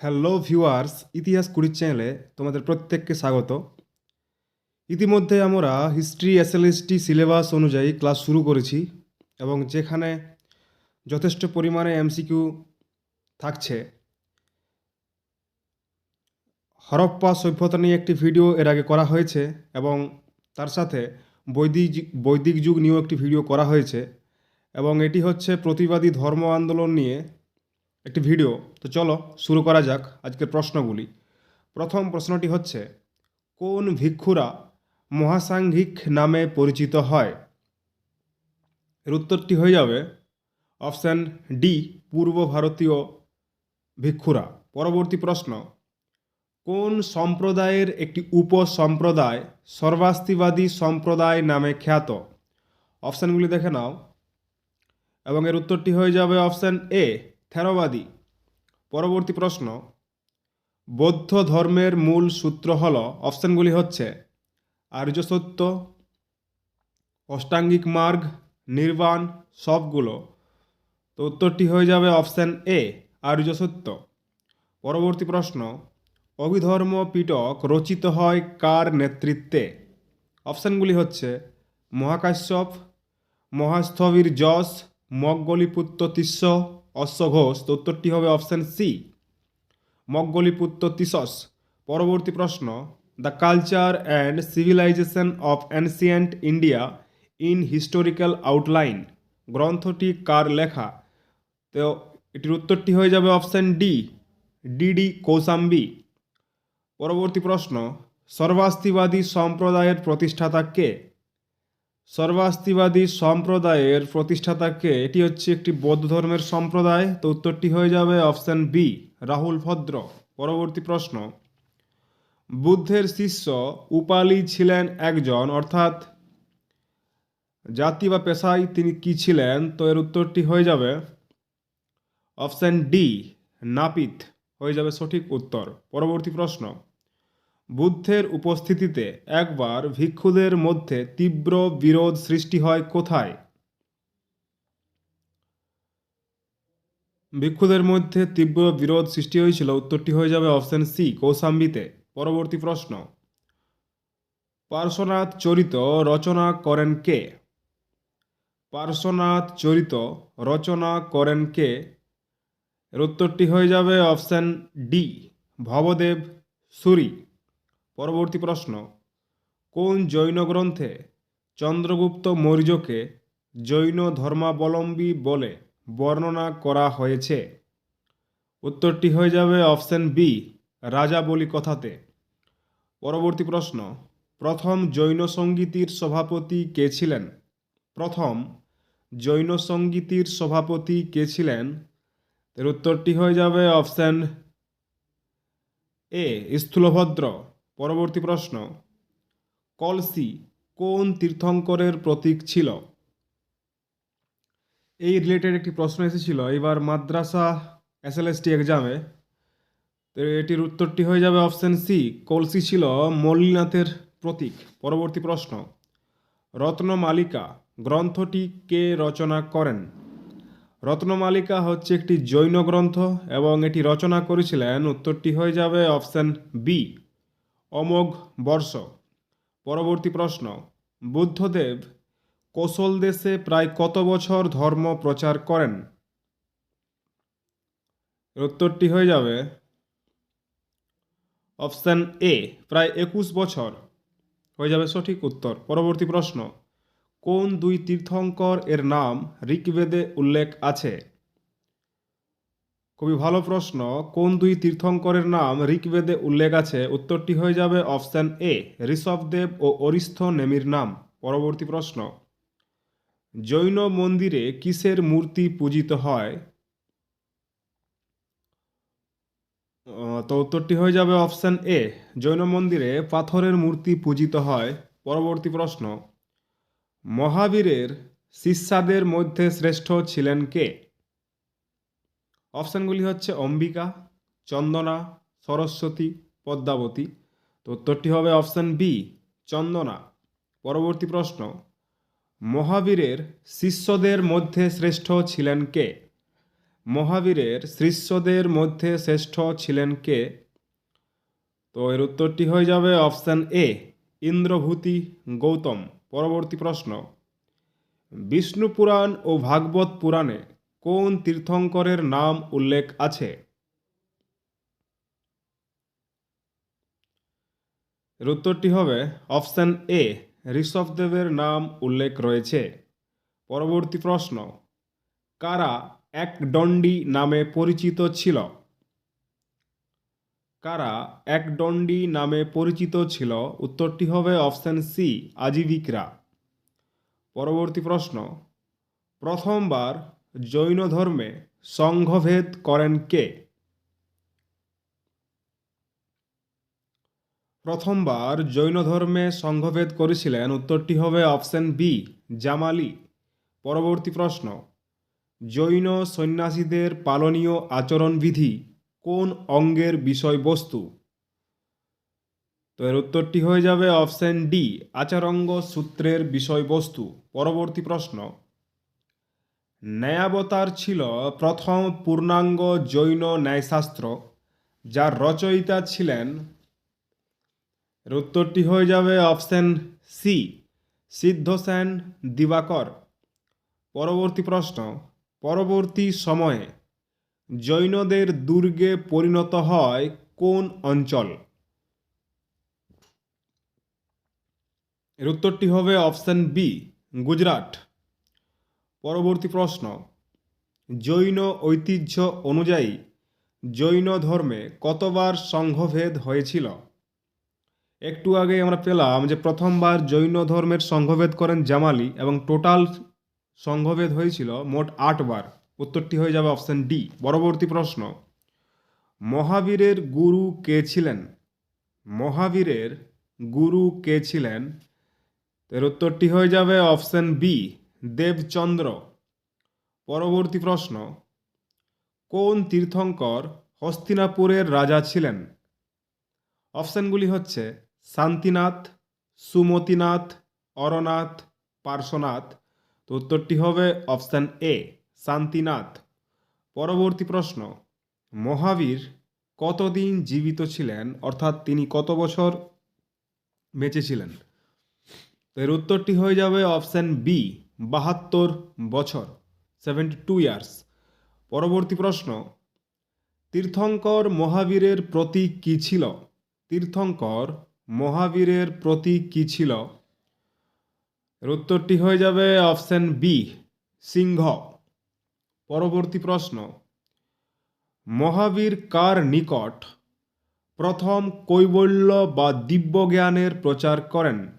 Hello viewers ইতিহাস কুড়ির চ্যানেলে তোমাদের প্রত্যেককে স্বাগত। ইতিমধ্যে আমরা হিস্ট্রি এসএলএসটি সিলেবাস অনুযায়ী ক্লাস শুরু করেছি এবং যেখানে যথেষ্ট পরিমাণে এমসিকিউ থাকছে। হরপ্পা সভ্যতা নিয়ে একটি ভিডিও এর আগে করা হয়েছে এবং তার সাথে বৈদিক বৈদিক যুগ নিয়েও একটি ভিডিও করা হয়েছে এবং এটি হচ্ছে প্রতিবাদী ধর্ম আন্দোলন নিয়ে একটি ভিডিও। তো চলো শুরু করা যাক আজকের প্রশ্নগুলি। প্রথম প্রশ্নটি হচ্ছে, কোন ভিক্ষুরা মহাসাংঘিক নামে পরিচিত হয়? এর উত্তরটি হয়ে যাবে অপশান ডি, পূর্ব ভারতীয় ভিক্ষুরা। পরবর্তী প্রশ্ন, কোন সম্প্রদায়ের একটি উপসম্প্রদায় সর্বাস্তিবাদী সম্প্রদায় নামে খ্যাত? অপশানগুলি দেখে নাও। এবং এর উত্তরটি হয়ে যাবে অপশান এ থেরবাদী। পরবর্তী প্রশ্ন, বৌদ্ধ ধর্মের মূল সূত্র হল, অপশানগুলি হচ্ছে, আর্য সত্য, অষ্টাঙ্গিক মার্গ, নির্বাণ, সবগুলো। তো উত্তরটি হয়ে যাবে অপশান এ, আর্য সত্য। পরবর্তী প্রশ্ন, অভিধর্ম পিটক রচিত হয় কার নেতৃত্বে? অপশানগুলি হচ্ছে, মহাকাশ্যপ, মহাস্থবির যশ মগগলিপুত্র তিস্য অশ্বঘোষ তো উত্তরটি হবে অপশান সি। মগগলিপুত্র তিসস পরবর্তী প্রশ্ন, the culture and civilisation of ancient India in historical outline গ্রন্থটি কার লেখা? তো এটির উত্তরটি হয়ে যাবে অপশান ডি ডিডি কৌসাম্বি পরবর্তী প্রশ্ন, সর্বাস্তিবাদী সম্প্রদায়ের প্রতিষ্ঠাতা কে? সর্বাস্তিবাদী সম্প্রদায়ের প্রতিষ্ঠাতাকে, এটি হচ্ছে একটি বৌদ্ধ ধর্মের সম্প্রদায়, তো উত্তরটি হয়ে যাবে অপশান বি, রাহুল ভদ্র। পরবর্তী প্রশ্ন, বুদ্ধের শিষ্য উপালি ছিলেন একজন, অর্থাৎ জাতি বা পেশায় তিনি কি ছিলেন? তো এর উত্তরটি হয়ে যাবে অপশান ডি, নাপিত। হয়ে যাবে সঠিক উত্তর। পরবর্তী প্রশ্ন বুদ্ধের উপস্থিতিতে একবার ভিক্ষুদের মধ্যে তীব্র বিরোধ সৃষ্টি হয় কোথায়? ভিক্ষুদের মধ্যে তীব্র বিরোধ সৃষ্টি হয়েছিল, উত্তরটি হয়ে যাবে অপশন সি কৌসাম্বিতে পরবর্তী প্রশ্ন। পার্শ্বনাথ চরিত রচনা করেন কে? পার্শ্বনাথ চরিত রচনা করেন কে? উত্তরটি হয়ে যাবে অপশান ডি, ভবদেব সুরি। পরবর্তী প্রশ্ন, কোন জৈন গ্রন্থে চন্দ্রগুপ্ত মৌর্যকে জৈন ধর্মাবলম্বী বলে বর্ণনা করা হয়েছে? উত্তরটি হয়ে যাবে অপশান বি রাজা বলি কথাতে। পরবর্তী প্রশ্ন, প্রথম জৈন সঙ্গীতির সভাপতি কে ছিলেন? প্রথম জৈন সঙ্গীতির সভাপতি কে ছিলেন? এর উত্তরটি হয়ে যাবে অপশান এ স্থূলভদ্র। পরবর্তী প্রশ্ন। কলসি কোন তীর্থঙ্করের প্রতীক ছিল? এই রিলেটেড একটি প্রশ্ন এসেছিল। এবার মাদ্রাসা এসএলএসটি এক্সামে তো এটির উত্তরটি হয়ে যাবে অপশান সি কলসি ছিল মল্লিনাথের প্রতীক। পরবর্তী প্রশ্ন। রত্নমালিকা গ্রন্থটি কে রচনা করেন? রত্নমালিকা হচ্ছে একটি জৈন গ্রন্থ এবং এটি রচনা করেছিলেন। উত্তরটি হয়ে যাবে অপশান বি অমোঘ বর্ষ। পরবর্তী প্রশ্ন, বুদ্ধদেব কৌশল দেশে প্রায় কত বছর ধর্ম প্রচার করেন? উত্তরটি হয়ে যাবে অপশান এ, প্রায় একুশ বছর। হয়ে যাবে সঠিক উত্তর। পরবর্তী প্রশ্ন, কোন দুই তীর্থঙ্কর এর নাম ঋগ্বেদে উল্লেখ আছে? খুবই ভালো প্রশ্ন। কোন দুই তীর্থঙ্করের নাম ঋগ্বেদে উল্লেখ আছে? উত্তরটি হয়ে যাবে অপশান এ, ঋষভদেব ও অরিস্থ নেমির নাম। পরবর্তী প্রশ্ন। জৈন মন্দিরে কিসের মূর্তি পূজিত হয়? তো উত্তরটি হয়ে যাবে অপশান এ, জৈন মন্দিরে পাথরের মূর্তি পূজিত হয়। পরবর্তী প্রশ্ন। মহাবীরের শিষ্যাদের মধ্যে শ্রেষ্ঠ ছিলেন কে? অপশানগুলি হচ্ছে অম্বিকা, চন্দনা, সরস্বতী, পদ্মাবতী। তো উত্তরটি হবে অপশান বি, চন্দনা। পরবর্তী প্রশ্ন, মহাবীরের শিষ্যদের মধ্যে শ্রেষ্ঠ ছিলেন কে? মহাবীরের শিষ্যদের মধ্যে শ্রেষ্ঠ ছিলেন কে? তো এর উত্তরটি হয়ে যাবে অপশান এ, ইন্দ্রভূতি, গৌতম। পরবর্তী প্রশ্ন বিষ্ণু পুরাণ ও ভাগবত পুরাণে কোন তীর্থঙ্করের নাম উল্লেখ আছে? উত্তরটি হবে অপশান এ, ঋষভদেবের নাম উল্লেখ রয়েছে। পরবর্তী প্রশ্ন, কারা একদণ্ডী নামে পরিচিত ছিল? কারা একদণ্ডী নামে পরিচিত ছিল? উত্তরটি হবে অপশান সি, আজীবিকরা। পরবর্তী প্রশ্ন, প্রথমবার জৈন ধর্মে সংঘভেদ করেন কে? প্রথমবার জৈন ধর্মে সংঘভেদ করেছিলেন উত্তরটি হবে অপশন বি জামালি পরবর্তী প্রশ্ন, জৈন সন্ন্যাসীদের পালনীয় আচরণবিধি কোন অঙ্গের বিষয়বস্তু? তো এর উত্তরটি হয়ে যাবে অপশন ডি আচারঙ্গ সূত্রের বিষয়বস্তু। পরবর্তী প্রশ্ন ন্যায়াবতার ছিল প্রথম পূর্ণাঙ্গ জৈন ন্যায়শাস্ত্র, যার রচয়িতা ছিলেন উত্তরটি হয়ে যাবে অপশন সি সিদ্ধসেন দিবাকর। পরবর্তী প্রশ্ন, পরবর্তী সময়ে জৈনদের দুর্গে পরিণত হয় কোন অঞ্চল? এর উত্তরটি হবে অপশন বি গুজরাট। পরবর্তী প্রশ্ন। জৈন ঐতিহ্য অনুযায়ী জৈন ধর্মে কতবার সংঘভেদ হয়েছিল? একটু আগে আমরা পেলাম যে প্রথমবার জৈন ধর্মের সংঘভেদ করেন জামালি এবং টোটাল সংঘভেদ হয়েছিল মোট আটবার। উত্তরটি হয়ে যাবে অপশন ডি। পরবর্তী প্রশ্ন, মহাবীরের গুরু কে ছিলেন? মহাবীরের গুরু কে ছিলেন? এর উত্তরটি হয়ে যাবে অপশন বি। দেবচন্দ্র। পরবর্তী প্রশ্ন, কোন তীর্থঙ্কর হস্তিনাপুরের রাজা ছিলেন? অপশানগুলি হচ্ছে শান্তিনাথ, সুমতিনাথ, অরনাথ, পার্শ্বনাথ। তো উত্তরটি হবে অপশান এ, শান্তিনাথ। পরবর্তী প্রশ্ন, মহাবীর কতদিন জীবিত ছিলেন? অর্থাৎ তিনি কত বছর বেঁচে ছিলেন? তো এর উত্তরটি হয়ে যাবে অপশান বি বাহাত্তর বছর সেভেন্টি টু ইয়ার্স পরবর্তী প্রশ্ন, তীর্থঙ্কর মহাবীরের প্রতীক কী ছিল? তীর্থঙ্কর মহাবীরের প্রতীক কী ছিল? উত্তরটি হয়ে যাবে অপশন বি সিংহ। পরবর্তী প্রশ্ন, মহাবীর কার নিকট প্রথম কৈবল্য বা দিব্যজ্ঞানের প্রচার করেন?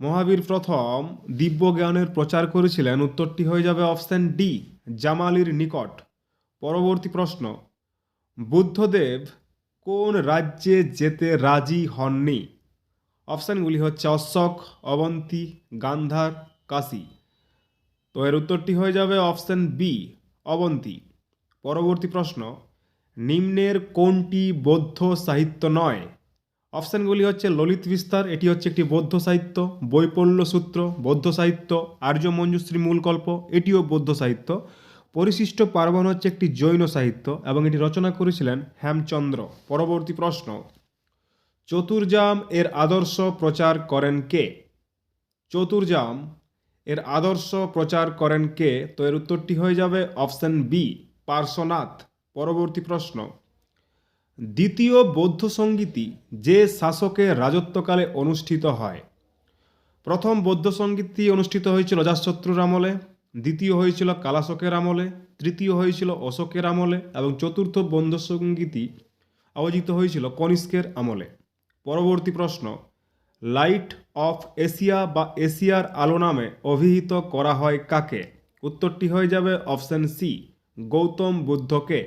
মহাবীর প্রথম দিব্যজ্ঞানের প্রচার করেছিলেন। উত্তরটি হয়ে যাবে অপশান ডি, জামালির নিকট। পরবর্তী প্রশ্ন, বুদ্ধদেব কোন রাজ্যে যেতে রাজি হননি? অপশানগুলি হচ্ছে অশোক, অবন্তী, গান্ধার, কাশী। তো এর উত্তরটি হয়ে যাবে অপশান বি অবন্তী। পরবর্তী প্রশ্ন, নিম্নের কোনটি বৌদ্ধ সাহিত্য নয়? অপশানগুলি হচ্ছে ললিত বিস্তার, এটি হচ্ছে একটি বৌদ্ধ সাহিত্য, বৈপল্য সূত্র, বৌদ্ধ সাহিত্য আর্য মঞ্জুশ্রী মূলকল্প, এটিও বৌদ্ধ সাহিত্য। পরিশিষ্ট পার্বণ হচ্ছে একটি জৈন সাহিত্য এবং এটি রচনা করেছিলেন হেমচন্দ্র। পরবর্তী প্রশ্ন। চতুর্জাম এর আদর্শ প্রচার করেন কে? চতুর্জাম এর আদর্শ প্রচার করেন কে? তো এর উত্তরটি হয়ে যাবে অপশান বি, পার্শ্বনাথ। পরবর্তী প্রশ্ন। দ্বিতীয় বৌদ্ধ সঙ্গীতি যে শাসকের রাজত্বকালে অনুষ্ঠিত হয়। প্রথম বৌদ্ধ সঙ্গীতটি অনুষ্ঠিত হয়েছিল অজাতশত্রুর আমলে দ্বিতীয় হয়েছিল কালাশকের আমলে তৃতীয় হয়েছিল অশোকের আমলে এবং চতুর্থ বৌদ্ধ সঙ্গীতই আয়োজিত হয়েছিল কনিষ্কের আমলে। পরবর্তী প্রশ্ন, লাইট অফ এশিয়া বা এশিয়ার আলো নামে অভিহিত করা হয় কাকে? উত্তরটি হয়ে যাবে অপশন সি, গৌতম বুদ্ধকে।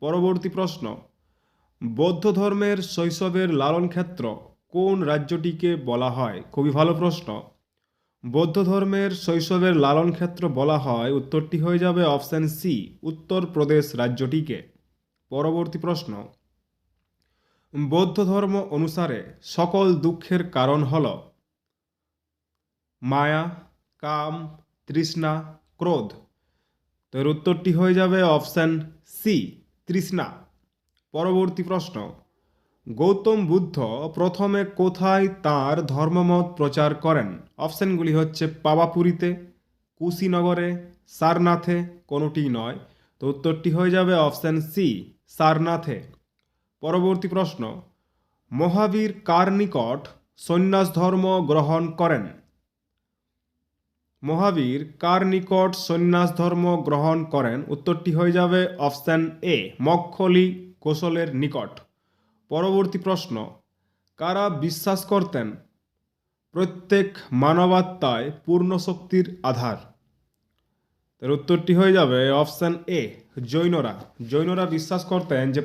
পরবর্তী প্রশ্ন বৌদ্ধ ধর্মের শৈশবের লালন ক্ষেত্র কোন রাজ্যটিকে বলা হয়? খুবই ভালো প্রশ্ন। বৌদ্ধ ধর্মের শৈশবের লালন ক্ষেত্র বলা হয়, উত্তরটি হয়ে যাবে অপশান সি উত্তরপ্রদেশ রাজ্যটিকে। পরবর্তী প্রশ্ন। বৌদ্ধ ধর্ম অনুসারে সকল দুঃখের কারণ হল মায়া, কাম, তৃষ্ণা, ক্রোধ। তো উত্তরটি হয়ে যাবে অপশান সি, তৃষ্ণা। পরবর্তী প্রশ্ন। গৌতম বুদ্ধ প্রথমে কোথায় তার ধর্মমত প্রচার করেন? অপশানগুলি হচ্ছে পাওয়াপুরীতে কুশীনগরে, সারনাথে কোনোটি নয়। তো উত্তরটি হয়ে যাবে অপশান সি, সারনাথে। পরবর্তী প্রশ্ন, মহাবীর কার নিকট সন্ন্যাস ধর্ম গ্রহণ করেন? মহাবীর কার নিকট সন্ন্যাস ধর্ম গ্রহণ করেন? উত্তরটি হয়ে যাবে অপশান এ মক্ষলি কোশলের নিকট। পরবর্তী প্রশ্ন, কারা বিশ্বাস করতেন? প্রত্যেক মানবাত্মায় পূর্ণ শক্তির আধার। এর উত্তরটি হয়ে যাবে অপশান এ, জৈনরা। জৈনরা বিশ্বাস করতেন যে